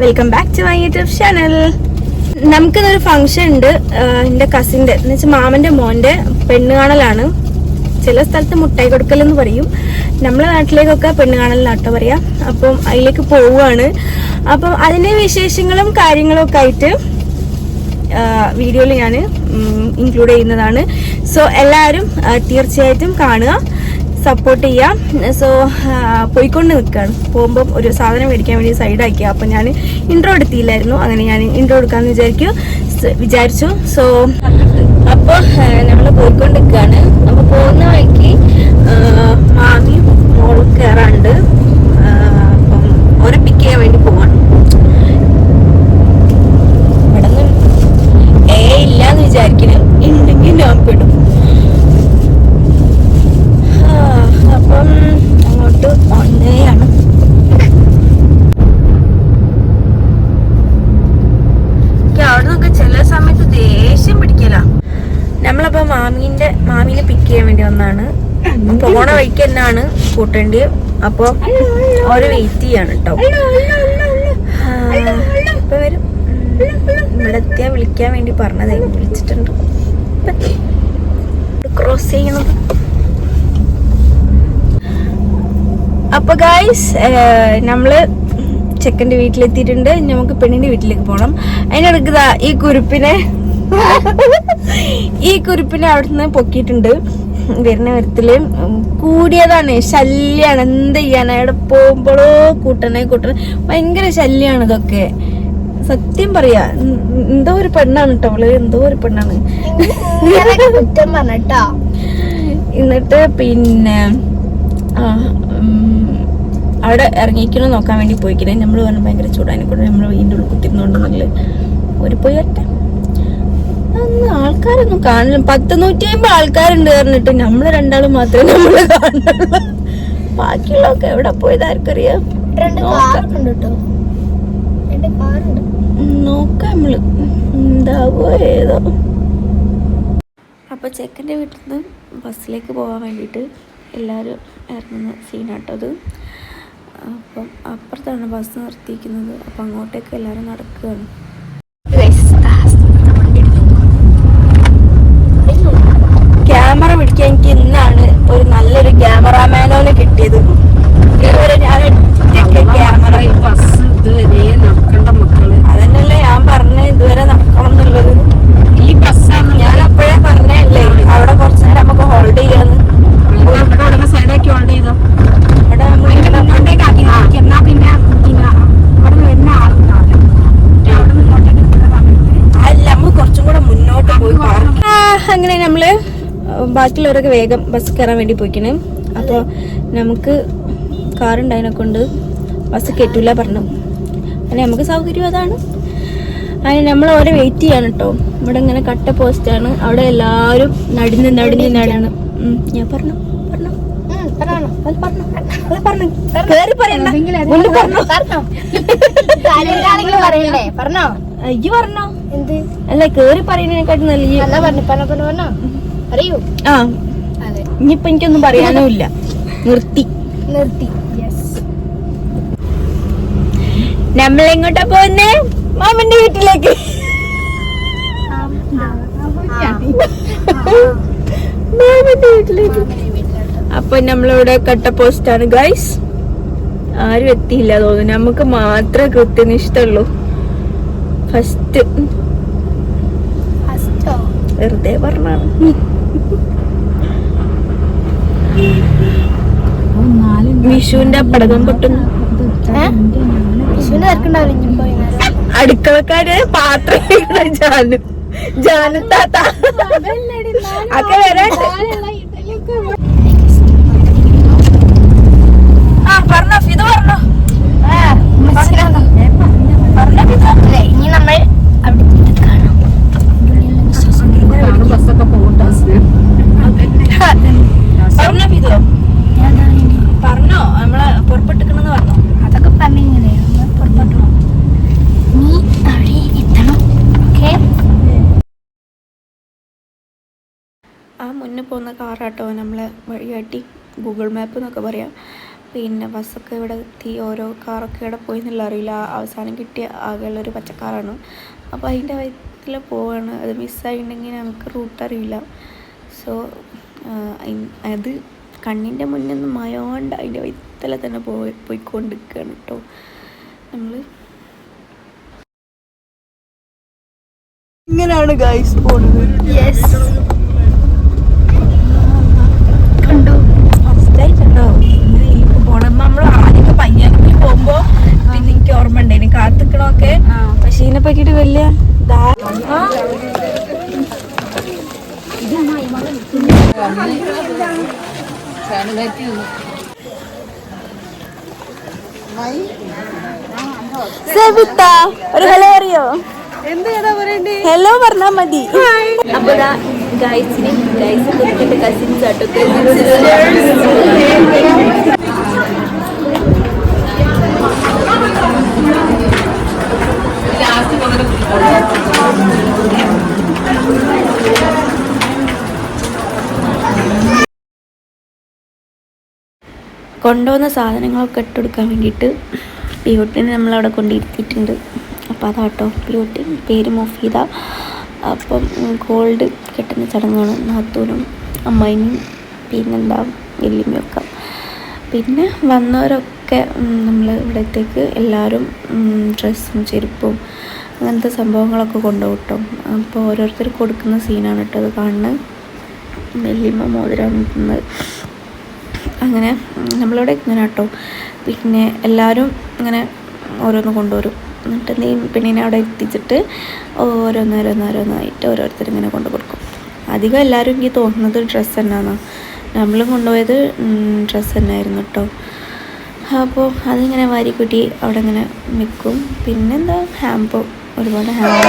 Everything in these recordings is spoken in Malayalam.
Welcome back to my YouTube channel നമുക്കിന്നൊരു ഫംഗ്ഷൻ ഉണ്ട് എന്റെ കസിന്റെ എന്ന് വെച്ചാൽ മാമന്റെ മോന്റെ പെണ്ണ് കാണലാണ് ചില സ്ഥലത്ത് മുട്ടായി കൊടുക്കൽ എന്ന് പറയും. നമ്മളെ നാട്ടിലേക്കൊക്കെ പെണ്ണ് കാണലിനാട്ടോ പറയാം. അപ്പം അതിലേക്ക് പോവുകയാണ്. അപ്പം അതിന്റെ വിശേഷങ്ങളും കാര്യങ്ങളും ഒക്കെ ആയിട്ട് വീഡിയോയിൽ ഞാൻ ഇൻക്ലൂഡ് ചെയ്യുന്നതാണ്. സോ എല്ലാവരും തീർച്ചയായിട്ടും കാണുക. സപ്പോർട്ട് ചെയ്യാം. സോ പോയിക്കൊണ്ട് നിൽക്കുകയാണ് പോകുമ്പം ഒരു സാധനം മേടിക്കാൻ വേണ്ടി സൈഡാക്കി അപ്പം ഞാൻ ഇൻട്രോ എടുത്തില്ലായിരുന്നു. അങ്ങനെ ഞാൻ ഇൻട്രോ എടുക്കാമെന്ന് വിചാരിക്കും വിചാരിച്ചു. സോ അപ്പോൾ നമ്മൾ പോയിക്കൊണ്ട് നിൽക്കുകയാണ് അപ്പോൾ പോകുന്ന വഴിക്ക് മാമിയും മോളും കയറാണ്ട് അപ്പം ഓരെ പിക്ക് ചെയ്യാൻ വേണ്ടി പോവാണ് ഇവിടെ നിന്ന് ഏ ഇല്ലാന്ന് വിചാരിക്കുന്നു ഉണ്ടെങ്കിൽ ഞാൻ പെടും ആ, അപ്പം അങ്ങോട്ട് ഒന്നേയാണ് അവിടെ നിന്നൊക്കെ ചില സമയത്ത് ദേഷ്യം പിടിക്കല നമ്മളപ്പോ മാമീന്റെ മാമീനെ പിക്ക് ചെയ്യാൻ വേണ്ടി വന്നാണ് പോണ വഴിക്ക് തന്നെയാണ് കൂട്ടേണ്ടി അപ്പൊ അവർ വെയിറ്റ് ചെയ്യാണ് കേട്ടോ ഇപ്പൊ വരും. ഇവിടെ എത്തിയാ വിളിക്കാൻ വേണ്ടി പറഞ്ഞതായി വിളിച്ചിട്ടുണ്ട്. ക്രോസ് ചെയ്യണം അപ്പൊ ഗായ്സ് നമ്മൾ ചെക്കന്റെ വീട്ടിലെത്തിയിട്ടുണ്ട്. നമുക്ക് പെണ്ണിന്റെ വീട്ടിലേക്ക് പോകണം അതിനിടക്ക് ഈ കുരുപ്പിനെ ഈ കുരുപ്പിനെ അവിടുന്ന് പൊക്കിയിട്ടുണ്ട്. വരുന്ന വരത്തിൽ കൂടിയതാണ്. ശല്യാണ്. എന്ത് ചെയ്യാൻ അവിടെ പോകുമ്പോഴോ കൂട്ടണേ കൂട്ടണേ. ഭയങ്കര ശല്യാണ് ഇതൊക്കെ. സത്യം പറയാ. എന്തോ ഒരു പെണ്ണാണ് കേട്ടോ അവൾ എന്തോ ഒരു പെണ്ണാണ്. കുറ്റം പറഞ്ഞിട്ടോ? എന്നിട്ട് പിന്നെ ആ, അവിടെ ഇറങ്ങിക്കണം നോക്കാൻ വേണ്ടി പോയിക്കണേ നമ്മൾ പറഞ്ഞു ഭയങ്കര ചൂടാനെ കൊണ്ട് നമ്മൾ വീണ്ടും ഉള്ളിൽ കുത്തിരുന്നോണ്ടെങ്കിൽ ഒരു പോയി ഒറ്റ അന്ന് ആൾക്കാരൊന്നും കാണില്ല. പത്ത് നൂറ്റി അമ്പത് ആൾക്കാരുണ്ട് പറഞ്ഞിട്ട് നമ്മൾ രണ്ടാളും മാത്രമേ നമ്മൾ കാണുള്ളൂ. ബാക്കിയുള്ളൊക്കെ എവിടെ പോയത് ആർക്കറിയാം? നോക്കാം. നമ്മൾ. എന്താവോ ഏതോ. അപ്പോൾ ചെക്കന്റെ വീട്ടിൽ നിന്ന് ബസ്സിലേക്ക് പോകാൻ വേണ്ടിയിട്ട് എല്ലാവരും ഇറങ്ങുന്ന സീനാട്ടോ അത്. അപ്പം അപ്പുറത്താണ് ബസ് നിർത്തിയിരിക്കുന്നത്. അപ്പം അങ്ങോട്ടേക്ക് എല്ലാവരും നടക്കുകയാണ് ക്യാമറ പിടിക്കാൻ എനിക്ക് ഇന്നാണ് ഒരു നല്ലൊരു ക്യാമറാമാനോനെ കിട്ടിയത് ഇതുവരെ ഞാൻ ഒറ്റയ്ക്ക് ക്യാമറ ബസ് ഇതുവരെ നടക്കണ്ട മക്കൾ അതന്നെയല്ലേ ഞാൻ പറഞ്ഞ ഇതുവരെ നടക്കണം എന്നുള്ളത് ഈ ബസ്സാണ് ഞാൻ അപ്പോഴേ പറഞ്ഞല്ലേ അവിടെ കുറച്ച് നേരം നമുക്ക് ഹോൾഡ് ചെയ്യാന്ന് ഇവിടെ സൈഡാക്കി ഓൾഡ് ചെയ്തോ അവിടെ നമ്മൾ അതിന്റെ മുന്നോട്ടേക്ക് ആക്കി നോക്കി എന്നാ പിന്നെ പിന്നെ ഇവിടെ വരുന്ന ആളുണ്ടാവില്ല അവിടെ മുന്നോട്ടേക്ക് എത്തുന്ന സമയത്ത് അല്ല നമ്മൾ കുറച്ചും കൂടെ മുന്നോട്ട് പോയി പാർക്ക് അങ്ങനെ നമ്മൾ ബാക്കിയുള്ളവരൊക്കെ വേഗം ബസ് കയറാൻ വേണ്ടി പോയിക്കണേ. അപ്പോൾ നമുക്ക് കാറുണ്ടായതിനെ കൊണ്ട് ബസ് കയറ്റൂല പറഞ്ഞു. അങ്ങനെ നമുക്ക് സൗകര്യം അതാണ്. അതിന് നമ്മൾ ഓരോ വെയിറ്റ് ചെയ്യാണ് കേട്ടോ ഇവിടെ ഇങ്ങനെ കട്ട പോസ്റ്റാണ് അവിടെ എല്ലാവരും നടന്ന് നടന്ന് നടന്ന്. ഞാൻ പറഞ്ഞു പറഞ്ഞു. അയ്യോ പറഞ്ഞോ. അല്ല കേറി പറയുന്നതിനെക്കാട്ടും നല്ല പറഞ്ഞു പറഞ്ഞോ പറഞ്ഞോ പറഞ്ഞോ അറിയൂ ആ ഇനിയിപ്പൊ എനിക്കൊന്നും പറയാനുമില്ല. നിർത്തി. നിർത്തി. യെസ് നമ്മൾ എങ്ങോട്ടാ പോകുന്നേ മാമന്റെ വീട്ടിലേക്ക്. മാമന്റെ വീട്ടിലേക്ക്. അപ്പൊ നമ്മളിവിടെ കട്ട പോസ്റ്റ് ആണ് ഗൈസ് ആരും എത്തിയില്ല തോന്നുന്നു. നമുക്ക് മാത്രമേ കൃത്യനിഷ്ഠുള്ളൂ ഫസ്റ്റ് ഫസ്റ്റോ വെറുതെ പറഞ്ഞാണ് വിഷുവിന്റെ പടകം പൊട്ടുന്നു. വിഷുവിന്റെ അടുക്കളക്കാര് പാത്രം ജാനു ജാനു താത്ത. ഒക്കെ വരാണ്ട് ആ പറഞ്ഞോ ഇത് പറഞ്ഞോ. പറഞ്ഞോ. ഇനി നമ്മൾ അവിടെ പോയിട്ട് കാണാം ബസ്സൊക്കെ പോകട്ടെ പറഞ്ഞോ ഫിദോ പറഞ്ഞോ നമ്മളെ പുറപ്പെട്ടിക്കണെന്ന് പറഞ്ഞോ അതൊക്കെ പറഞ്ഞിങ്ങനെ പുറത്തോട്ട് പോകാം നീ അവിടെ എത്തണം ഓക്കെ ആ മുന്നേ പോകുന്ന കാറാട്ടോ നമ്മളെ വഴികാട്ടി ഗൂഗിൾ മാപ്പ് എന്നൊക്കെ പറയാം. പിന്നെ ബസ്സൊക്കെ ഇവിടെ എത്തി ഓരോ കാറൊക്കെ ഇവിടെ പോയി എന്നുള്ള അറിയില്ല. അവസാനം കിട്ടിയ ആകെയുള്ളൊരു പച്ചക്കാറാണ്. അപ്പോൾ അതിന്റെ വയറ്റിൽ പോവാണ്. അത് മിസ്സായിട്ടുണ്ടെങ്കിൽ നമുക്ക് റൂട്ട് അറിയില്ല. സോ അത് കണ്ണിന്റെ മുന്നിൽ നിന്ന് മയോണ്ട് അതിന്റെ വയറ്റിൽ തന്നെ പോയി പോയിക്കൊണ്ടിരിക്കുകയാണ് കേട്ടോ. നമ്മൾ ഇങ്ങനെയാണ് ഗൈസ് പോണത്. യെസ് സവിത ഒരു ഹലോ അറിയോ? ഹലോ പറഞ്ഞാ മതി. അപ്പൊ ഗൈസിന് ഗൈസ് കസിൻസ് ആട്ടോ. കൊണ്ടുവന്ന സാധനങ്ങളൊക്കെ ഇട്ടുകൊടുക്കാൻ വേണ്ടിയിട്ട് പ്യൂട്ടിനെ നമ്മളവിടെ കൊണ്ടിരുത്തിയിട്ടുണ്ട്. അപ്പോൾ അതാട്ടോ പ്യൂട്ടി പേര് മൊഫീദ. അപ്പം ഗോൾഡ് കെട്ടുന്ന ചടങ്ങാണ് നാത്തൂരും അമ്മായിനും പിന്നെന്താ വെല്ലുമ്മയൊക്കെ പിന്നെ വന്നവരൊക്കെ നമ്മൾ ഇവിടത്തേക്ക് എല്ലാവരും ഡ്രസ്സും ചെരുപ്പും അങ്ങനത്തെ സംഭവങ്ങളൊക്കെ കൊണ്ടുപോകും അപ്പോൾ ഓരോരുത്തർ കൊടുക്കുന്ന സീനാണ് കേട്ടോ അത് കാണുന്നത്. വെല്ലുമ്മ മോതിരം അങ്ങനെ നമ്മളിവിടെ ഇങ്ങനെ കേട്ടോ. പിന്നെ എല്ലാവരും ഇങ്ങനെ ഓരോന്ന് കൊണ്ടുവരും. എന്നിട്ട് നീ പെണ്ണിനെ അവിടെ എത്തിച്ചിട്ട് ഓരോന്നോരോന്നോരോന്നായിട്ട് ഓരോരുത്തർ ഇങ്ങനെ കൊണ്ടു കൊടുക്കും. അധികം എല്ലാവരും എനിക്ക് തോന്നുന്നത് ഡ്രസ്സ് തന്നെയാണ് നമ്മളും കൊണ്ടുപോയത് ഡ്രസ്സ് തന്നെയായിരുന്നു കേട്ടോ. അപ്പോൾ അതിങ്ങനെ വാരിക്കുട്ടി അവിടെ ഇങ്ങനെ നിൽക്കും പിന്നെന്താ ഹാമ്പോ. ഒരുപാട് ഹാമ്പോ.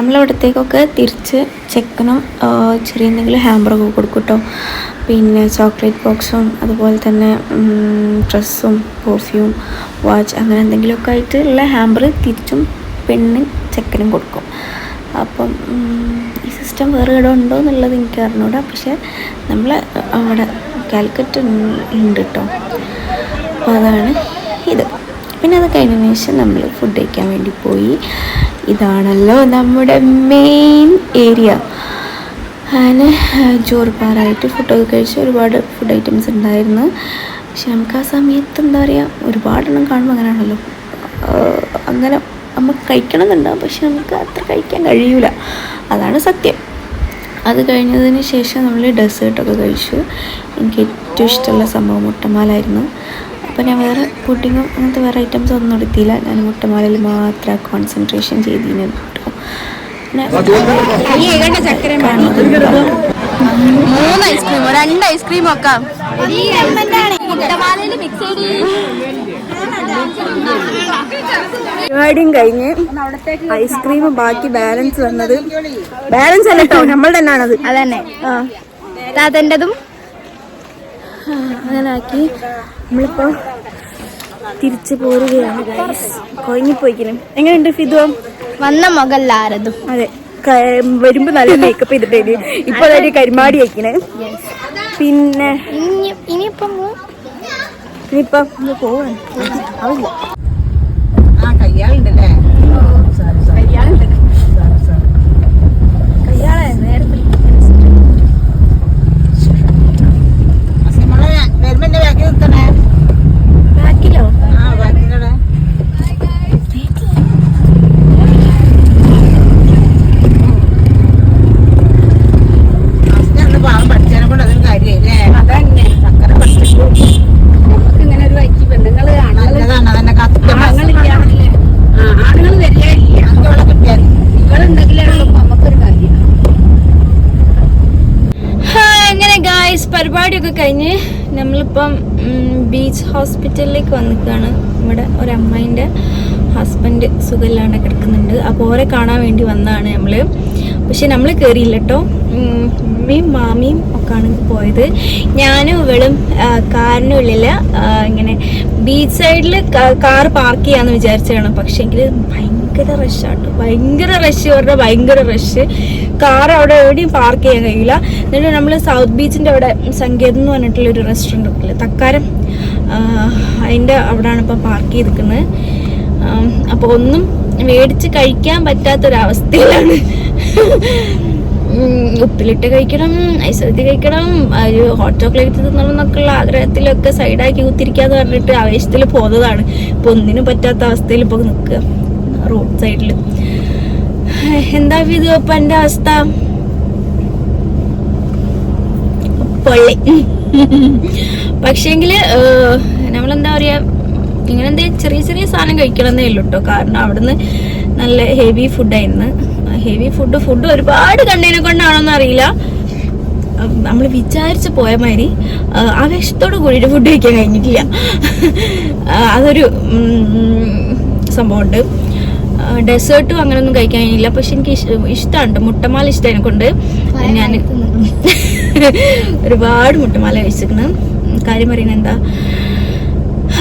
നമ്മളവിടത്തേക്കൊക്കെ തിരിച്ച് ചെക്കനും ചെറിയ എന്തെങ്കിലും ഹാമ്പറൊക്കെ കൊടുക്കും കേട്ടോ പിന്നെ ചോക്ലേറ്റ് ബോക്സും അതുപോലെ തന്നെ ഡ്രസ്സും പെർഫ്യൂം വാച്ച് അങ്ങനെ എന്തെങ്കിലുമൊക്കെ ആയിട്ട് ഉള്ള ഹാമ്പർ തിരിച്ചും പെണ്ണും ചെക്കനും കൊടുക്കും. അപ്പം ഈ സിസ്റ്റം വേറെ ഇവിടെ ഉണ്ടോ എന്നുള്ളത് എനിക്ക് അറിഞ്ഞൂടാ. പക്ഷേ നമ്മൾ അവിടെ കാലിക്കറ്റ് ഉണ്ട് കേട്ടോ അപ്പോൾ അതാണ് ഇത്. പിന്നെ അത് കഴിഞ്ഞതിന് ശേഷം നമ്മൾ ഫുഡ് കഴിക്കാൻ വേണ്ടി പോയി. ഇതാണല്ലോ നമ്മുടെ മെയിൻ ഏരിയ അങ്ങനെ ചോറുപാറായിട്ട് ഫുഡൊക്കെ കഴിച്ച് ഒരുപാട് ഫുഡ് ഐറ്റംസ് ഉണ്ടായിരുന്നു. പക്ഷെ നമുക്ക് ആ സമയത്ത് എന്താ പറയുക ഒരുപാടെണ്ണം കാണുമ്പോൾ അങ്ങനെയാണല്ലോ. അങ്ങനെ നമുക്ക് കഴിക്കണം എന്നുണ്ടാവും പക്ഷെ നമുക്ക് അത്ര കഴിക്കാൻ കഴിയൂല. അതാണ് സത്യം. അത് കഴിഞ്ഞതിന് ശേഷം നമ്മൾ ഡെസേർട്ടൊക്കെ കഴിച്ചു. എനിക്ക് ഏറ്റവും ഇഷ്ടമുള്ള സംഭവം മുട്ടമാലായിരുന്നു അപ്പോൾ ഞാൻ വേറെ പുഡിങ്ങും അങ്ങനത്തെ വേറെ ഐറ്റംസ് ഒന്നും എടുത്തില്ല. ഞാൻ മുട്ടമാലയിൽ മാത്രം കോൺസെൻട്രേഷൻ ചെയ്തിരുന്നു കേട്ടോ മൂന്ന് ഐസ്ക്രീം രണ്ട് ഐസ്ക്രീം ഒക്കെ. പരിപാടിയും കഴിഞ്ഞ് ഐസ്ക്രീം ബാക്കി ബാലൻസ് വന്നത്. ബാലൻസ് അല്ല കേട്ടോ നമ്മൾ തന്നെയാണത് അതന്നെ. ആ. താത്തന്റെതും അങ്ങനെ ആക്കി. നമ്മളിപ്പോ തിരിച്ചു പോരുകയാണ് ഗൈസ് കൊഴിഞ്ഞിപ്പോയിക്കണം എങ്ങനെയുണ്ട് ഫിദു? വന്ന മുഖല്ലാരതും. അതെ. വരുമ്പോ നല്ല മേക്കപ്പ് ചെയ്തിട്ടേ ഇപ്പൊ അതൊരു കരിമാടി വയ്ക്കണേ പിന്നെ ഇനി ഇനിയിപ്പം ഇനിയിപ്പം പോവാൻ ആവില്ല ആ കയ്യാളുണ്ടല്ലേ കയ്യാളെ നേരത്തെ നമ്മളെ വരുമ്പോ എന്റെ ബാക്കി നിർത്തണേ ബാക്കിലോ ആ ബാക്കിയുടെ അന്ന് പാവം പഠിച്ചതിനെ കൊണ്ട് അതൊരു കാര്യല്ലേ അതന്നെ ചക്കര പഠിച്ചു നമുക്ക് ഇങ്ങനെ ഒരു വൈക്ക് പെണ്ണുങ്ങൾ കാണാൻ നല്ലതാണ് അതന്നെ കഴിഞ്ഞ് നമ്മളിപ്പം ബീച്ച് ഹോസ്പിറ്റലിലേക്ക് വന്നിക്കാണ്. ഇവിടെ ഒരു അമ്മേന്റെ ഹസ്ബൻഡ് സുഖമില്ലാണ്ട് കിടക്കുന്നുണ്ട്. അപ്പോൾ ഓരെ കാണാൻ വേണ്ടി വന്നതാണ് നമ്മൾ പക്ഷെ നമ്മൾ കയറിയില്ല കേട്ടോ. ഉമ്മയും മാമിയും ഒക്കെയാണ് പോയത്. ഞാനും ഇവളും കാറിനുള്ളിൽ ഇങ്ങനെ ബീച്ച് സൈഡിൽ കാർ പാർക്ക് ചെയ്യാന്ന് വിചാരിച്ചതാണ്. പക്ഷേങ്കിൽ ഭയങ്കര റഷാട്ടോ ഭയങ്കര റഷ് പറഞ്ഞാൽ ഭയങ്കര റഷ് കാർ അവിടെ എവിടെയും പാർക്ക് ചെയ്യാൻ കഴിയില്ല. എന്നിട്ട് നമ്മൾ സൗത്ത് ബീച്ചിന്റെ അവിടെ സങ്കേതം എന്ന് പറഞ്ഞിട്ടുള്ള ഒരു റെസ്റ്റോറന്റ് ഒക്കെ തക്കാരം അതിന്റെ അവിടെയാണ് ഇപ്പോൾ പാർക്ക് ചെയ്തിരിക്കുന്നത്. അപ്പോൾ ഒന്നും മേടിച്ച് കഴിക്കാൻ പറ്റാത്തൊരവസ്ഥയിലാണ്. ഉപ്പിലിട്ട് കഴിക്കണം ഐസ്വരത്തി കഴിക്കണം ഒരു ഹോട്ട് ചോക്ലേറ്റ് തിന്നണം എന്നൊക്കെയുള്ള ആഗ്രഹത്തിലൊക്കെ സൈഡാക്കി കുത്തിരിക്കാന്ന് പറഞ്ഞിട്ട് ആവേശത്തിൽ പോകുന്നതാണ് ഇപ്പൊ ഒന്നിനും പറ്റാത്ത അവസ്ഥയിൽ ഇപ്പൊ നിൽക്കുക റോഡ് സൈഡിൽ എന്താ ഇത് ഇപ്പൊ എന്റെ അവസ്ഥ? പൊള്ളി. പക്ഷെങ്കിൽ നമ്മളെന്താ പറയാ ഇങ്ങനെ ചെറിയ ചെറിയ സാധനം കഴിക്കണമെന്നേ ഉള്ളൂ കേട്ടോ കാരണം അവിടുന്ന് നല്ല ഹെവി ഫുഡായിരുന്നു ഹെവി ഫുഡ് ഫുഡ് ഒരുപാട് കണ്ടതിനെ കൊണ്ടാണോന്ന് അറിയില്ല. നമ്മൾ വിചാരിച്ച് പോയ മാതിരി ആവേശത്തോട് കൂടിയിട്ട് ഫുഡ് കഴിക്കാൻ കഴിഞ്ഞിട്ടില്ല. അതൊരു സംഭവമുണ്ട്. ഡെസേർട്ടും അങ്ങനെയൊന്നും കഴിക്കാൻ കഴിഞ്ഞില്ല. പക്ഷെ എനിക്ക് ഇഷ്ടമുണ്ട് മുട്ടമാല ഇഷ്ടം കൊണ്ട് ഞാൻ ഒരുപാട് മുട്ടമാല കഴിച്ചിരിക്കുന്നു. കാര്യം പറയുന്നത് എന്താ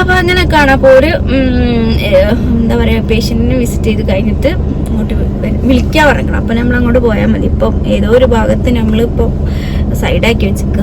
അപ്പൊ അങ്ങനെയൊക്കെയാണ് അപ്പോൾ ഒരു എന്താ പറയാ പേഷ്യന്റിനെ വിസിറ്റ് ചെയ്ത് കഴിഞ്ഞിട്ട് അങ്ങോട്ട് വിളിക്കാൻ പറയണം അപ്പൊ നമ്മൾ അങ്ങോട്ട് പോയാൽ മതി. ഇപ്പം ഏതോ ഒരു ഭാഗത്ത് നമ്മളിപ്പോ സൈഡാക്കി വെച്ചിക്ക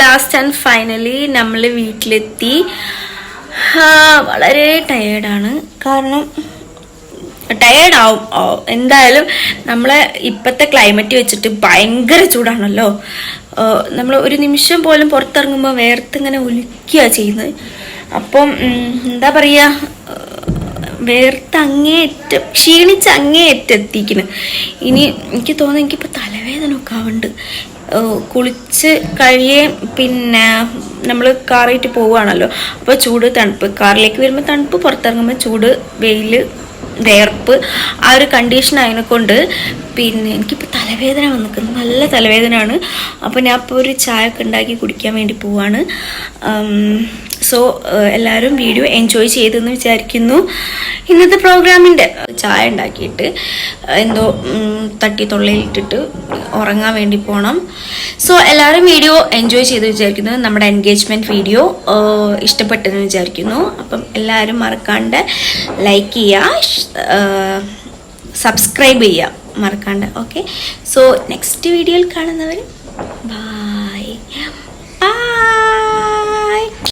ലാസ്റ്റ് ആൻഡ് ഫൈനലി നമ്മൾ വീട്ടിലെത്തി. വളരെ ടയേർഡാണ് കാരണം ടയേർഡ് ആവും. എന്തായാലും നമ്മളെ ഇപ്പോഴത്തെ ക്ലൈമറ്റ് വെച്ചിട്ട് ഭയങ്കര ചൂടാണല്ലോ. നമ്മൾ ഒരു നിമിഷം പോലും പുറത്തിറങ്ങുമ്പോൾ വേർത്തിങ്ങനെ ഒലിക്കുക ചെയ്യുന്നത്. അപ്പം എന്താ പറയുക വേർത്ത് അങ്ങേയറ്റം ക്ഷീണിച്ച് അങ്ങേയറ്റം എത്തിക്കുന്നു ഇനി എനിക്ക് തോന്നുന്നു എനിക്കിപ്പോൾ തലവേദന ഒക്കെ ആവുന്നുണ്ട് കുളിച്ച് കഴിയേ പിന്നെ നമ്മൾ കാറായിട്ട് പോവുകയാണല്ലോ. അപ്പോൾ ചൂട് തണുപ്പ്. കാറിലേക്ക് വരുമ്പോൾ തണുപ്പ് പുറത്തിറങ്ങുമ്പോൾ ചൂട് വെയിൽ വേർപ്പ് ആ ഒരു കണ്ടീഷൻ ആയതിനെ കൊണ്ട് പിന്നെ എനിക്കിപ്പോൾ തലവേദന വന്നിരിക്കുന്നു. നല്ല തലവേദനയാണ്. അപ്പോൾ ഞാൻ ഇപ്പോൾ ഒരു ചായ ഒക്കെ ഉണ്ടാക്കി കുടിക്കാൻ വേണ്ടി പോവാണ്. സോ എല്ലാവരും വീഡിയോ എൻജോയ് ചെയ്തെന്ന് വിചാരിക്കുന്നു. ഇന്നത്തെ പ്രോഗ്രാമിന്റെ ചായ ഉണ്ടാക്കിയിട്ട് എന്തോ തട്ടി തൊള്ളയിലിട്ടിട്ട് ഉറങ്ങാൻ വേണ്ടി പോകണം സോ എല്ലാവരും വീഡിയോ എൻജോയ് ചെയ്ത് വിചാരിക്കുന്നു. നമ്മുടെ എൻഗേജ്മെന്റ് വീഡിയോ ഇഷ്ടപ്പെട്ടെന്ന് വിചാരിക്കുന്നു. അപ്പം എല്ലാവരും മറക്കാണ്ട് ലൈക്ക് ചെയ്യുക സബ്സ്ക്രൈബ് ചെയ്യുക മറക്കാണ്ട് ഓക്കെ സോ നെക്സ്റ്റ് വീഡിയോയിൽ കാണുന്നവർ ബായ് ബൈ